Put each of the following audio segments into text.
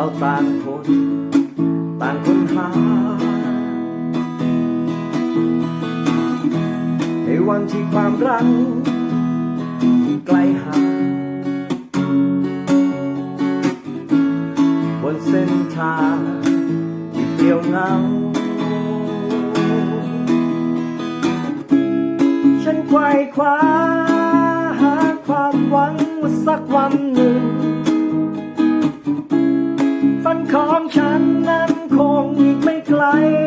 เราต่างคนต่างคนหา ในวันที่ความรักใกล้หาบนเส้นทางที่เปลี่ยวเงา ฉันไขว่คว้าหาความหวังว่าสักวันหนึ่ง life.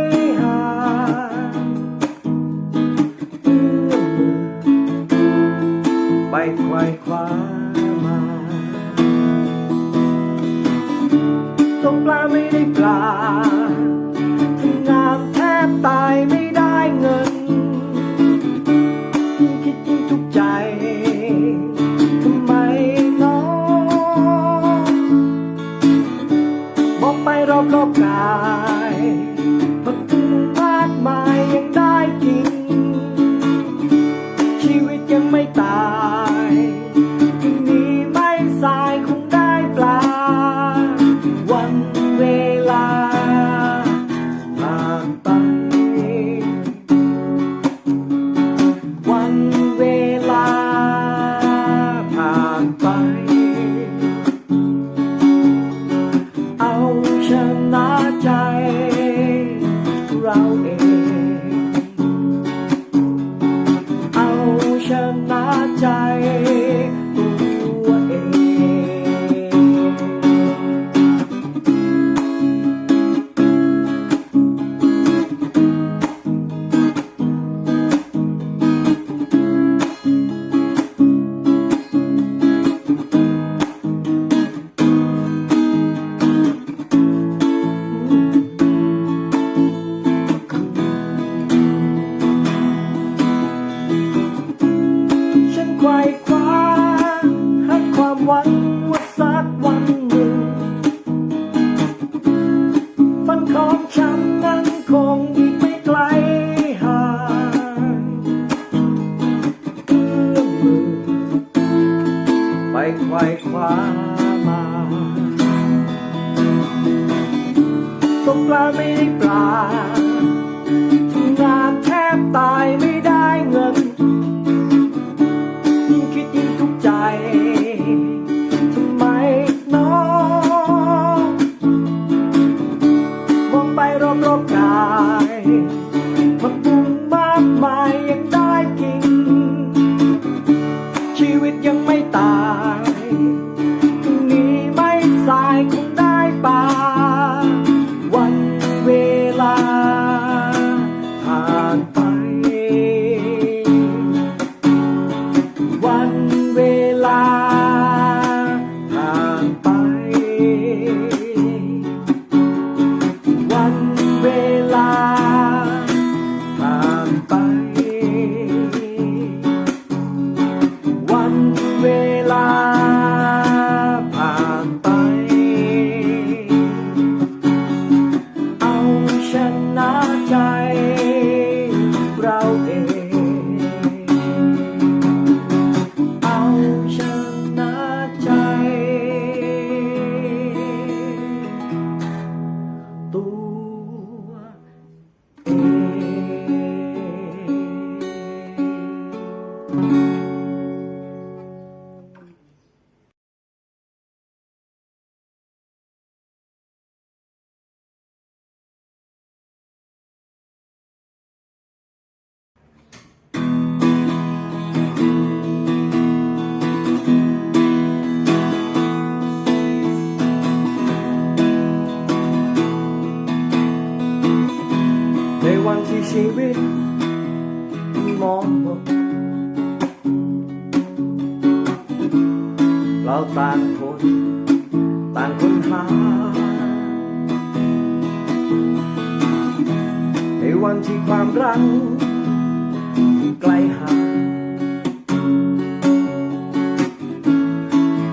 hungry. ต่างคน ต่างคนหา ในวันที่ความรักใกล้หา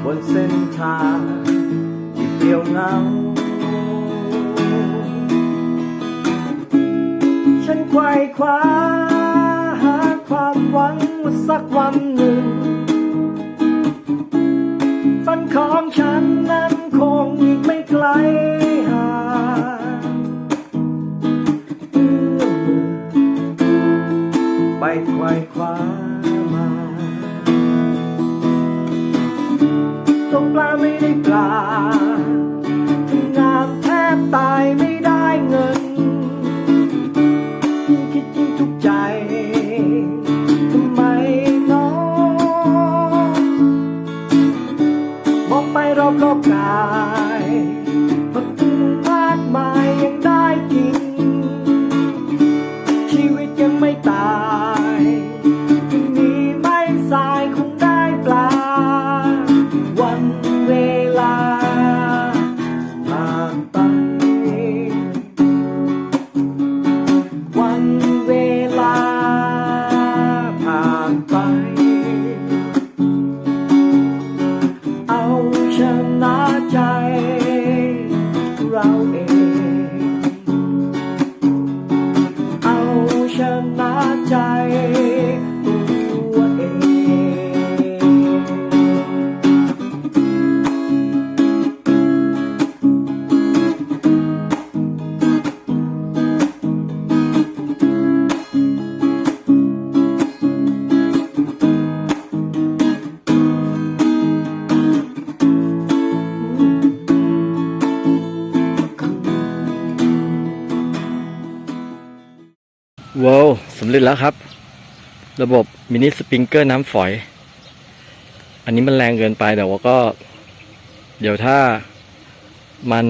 บนเส้นทางที่เปลี่ยวเงา ฉันไขว่คว้าหาความหวังว่าสักวันหนึ่ง ว้าวสำเร็จแล้วครับ ระบบมินิสปริงเกอร์น้ำฝอย อันนี้มันแรงเกินไปแต่ว่าก็ เดี๋ยวถ้ามัน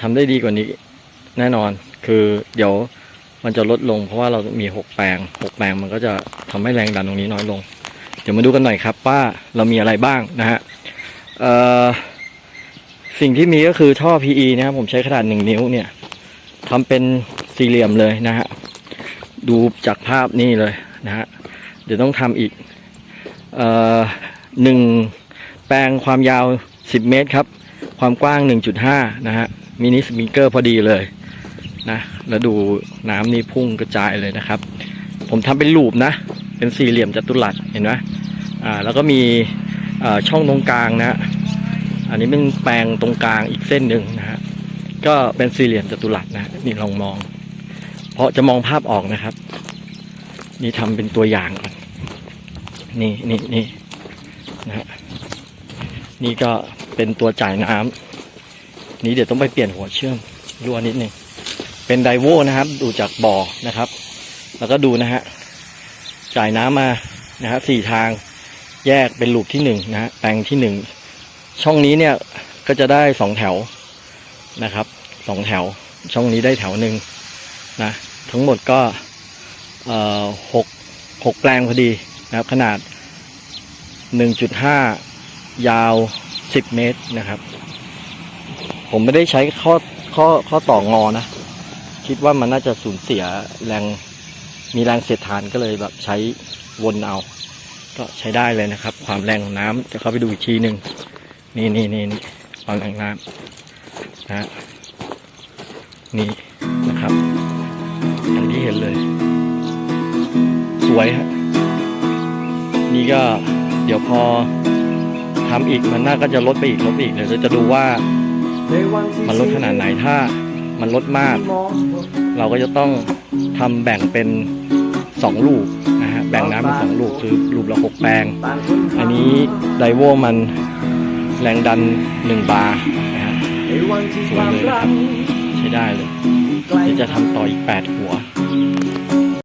ทำได้ดีกว่านี้แน่นอน คือเดี๋ยวมันจะลดลง เพราะว่าเรามีหกแปลงหกแปลงมันก็จะทำให้แรงดันตรงนี้น้อยลง เดี๋ยวมาดูกันหน่อยครับว่าเรามีอะไรบ้างนะฮะสิ่งที่มีก็คือท่อ PE นะครับผมใช้ขนาดหนึ่งนิ้วเนี่ยทำเป็น สี่เหลี่ยมเลยนะฮะดูจากภาพนี่เลยนะฮะเดี๋ยวต้องทำอีกเอ่อหนึ่งแปลงความยาว 10 เมตรครับ ความกว้าง 1.5 นะฮะมินิสปริงเกอร์พอดีเลยนะแล้วดูน้ำนี่พุ่งกระจายเลยนะครับ ผมทำเป็นลูปนะ เป็นสี่เหลี่ยมจัตุรัสเห็นไหมอ่าแล้วก็มีอ่าช่องตรงกลางนะฮะอันนี้เป็นแปลงตรงกลางอีกเส้นหนึ่งนะฮะก็เป็นสี่เหลี่ยมจัตุรัสนะนี่ลองมอง พราะจะมองภาพออกนะครับ นี่ทำเป็นตัวอย่างก่อนนี่นี่นี่นะฮะนี่ก็เป็นตัวจ่ายน้ำนี่เดี๋ยวต้องไปเปลี่ยนหัวเชื่อมรั่วนิดนึงเป็นไดโวนะครับ ดูจากบ่อนะครับ แล้วก็ดูนะฮะจ่ายน้ำมานะฮะสี่ทางแยกเป็นลูปที่หนึ่งนะฮะแปลงที่หนึ่งช่องนี้เนี่ยก็จะได้สองแถวนะครับสองแถว ช่องนี้ได้แถวหนึ่งนะ ทั้งหมดก็หกหกแปลงพอดีนะครับ ขนาดหนึ่งจุดห้ายาวสิบเมตรนะครับ ผมไม่ได้ใช้ข้อข้อข้อต่องอนะ คิดว่ามันน่าจะสูญเสียแรงมีแรงเสียดทานก็เลยแบบใช้วนเอา ก็ใช้ได้เลยนะครับ ความแรงของน้ำจะเข้าไปดูอีกทีหนึ่งนี่นี่นี่นี่ความแรงน้ำนะนี่นะครับ เห็นเลย สวยฮะนี่ก็เดี๋ยวพอทำอีกมันน่าก็จะลดไปอีกลดไปอีกเดี๋ยวจะดูว่ามันลดขนาดไหนถ้ามันลดมาก เราก็จะต้องทำแบ่งเป็นสองลูกนะฮะแบ่งน้ำเป็นสองลูกคือลูกละหกแปลง อันนี้ไดโวมันแรงดันหนึ่งบาร์นะฮะสวยเลยครับใช้ได้เลยเดี๋ยวจะทำต่ออีกแปดหัว Bye.